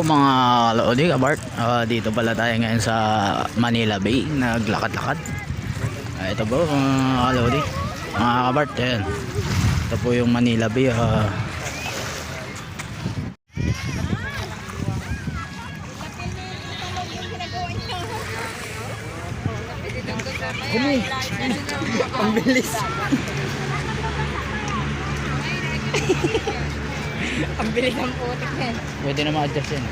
Hello mga Lodi Kabart Ah, Dito pala tayo ngayon sa Manila Bay Naglakad-lakad Ah, Ito po mga Lodi Mga Kabart yan. Ito po yung Manila Bay ah. Ang bilis. Ang bilis ng putik na yan. Pwede na ma-adjust yan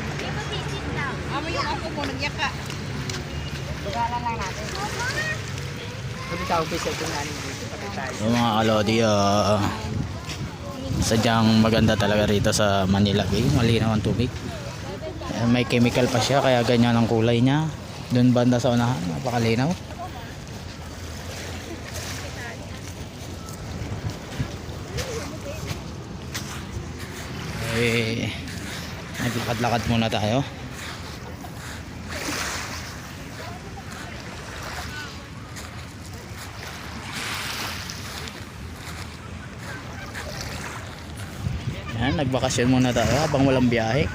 Amo yung ako mo, nagyaka. Bagalan lang natin. Sabi sa office, ito nga dito. So mga Kalodi ah, Sadyang maganda talaga rito sa Manila Bay Malinaw ang tubig Eh, May chemical pa siya kaya ganyan ang kulay niya Doon banda sa unahan Napakalinaw eh, naglakad-lakad muna tayo. Yan, nagbakasyon muna tayo habang walang biyahe